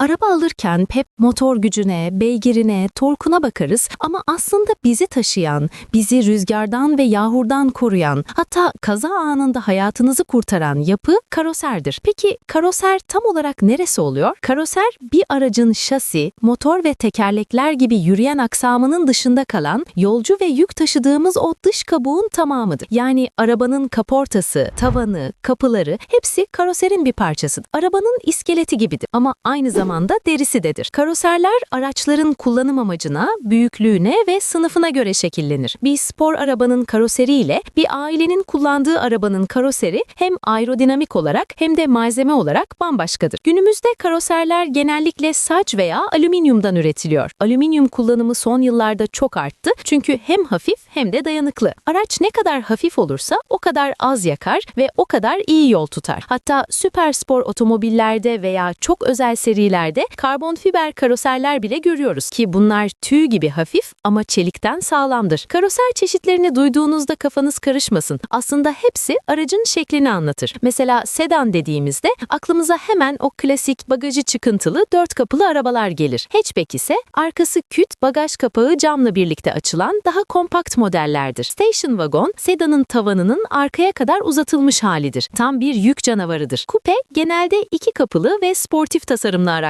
Araba alırken hep motor gücüne, beygirine, torkuna bakarız ama aslında bizi taşıyan, bizi rüzgardan ve yağmurdan koruyan, hatta kaza anında hayatınızı kurtaran yapı karoserdir. Peki karoser tam olarak neresi oluyor? Karoser bir aracın şasi, motor ve tekerlekler gibi yürüyen aksamının dışında kalan yolcu ve yük taşıdığımız o dış kabuğun tamamıdır. Yani arabanın kaportası, tavanı, kapıları hepsi karoserin bir parçasıdır. Arabanın iskeleti gibidir ama aynı zamanda derisidedir. Karoserler araçların kullanım amacına, büyüklüğüne ve sınıfına göre şekillenir. Bir spor arabanın karoseri ile bir ailenin kullandığı arabanın karoseri hem aerodinamik olarak hem de malzeme olarak bambaşkadır. Günümüzde karoserler genellikle saç veya alüminyumdan üretiliyor. Alüminyum kullanımı son yıllarda çok arttı çünkü hem hafif hem de dayanıklı. Araç ne kadar hafif olursa o kadar az yakar ve o kadar iyi yol tutar. Hatta süper spor otomobillerde veya çok özel serilerde karbon fiber karoserler bile görüyoruz ki bunlar tüy gibi hafif ama çelikten sağlamdır. Karoser çeşitlerini duyduğunuzda kafanız karışmasın. Aslında hepsi aracın şeklini anlatır. Mesela sedan dediğimizde aklımıza hemen o klasik bagajı çıkıntılı dört kapılı arabalar gelir. Hatchback ise arkası küt, bagaj kapağı camla birlikte açılan daha kompakt modellerdir. Station wagon, sedanın tavanının arkaya kadar uzatılmış halidir. Tam bir yük canavarıdır. Coupe genelde iki kapılı ve sportif tasarımlı araçlardır.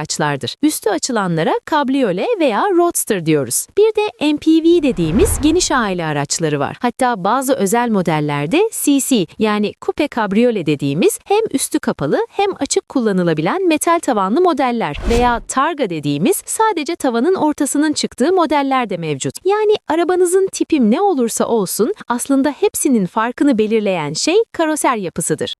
Üstü açılanlara kabriyole veya roadster diyoruz. Bir de MPV dediğimiz geniş aile araçları var. Hatta bazı özel modellerde CC yani coupe kabriyole dediğimiz hem üstü kapalı hem açık kullanılabilen metal tavanlı modeller veya targa dediğimiz sadece tavanın ortasının çıktığı modeller de mevcut. Yani arabanızın tipim ne olursa olsun aslında hepsinin farkını belirleyen şey karoser yapısıdır.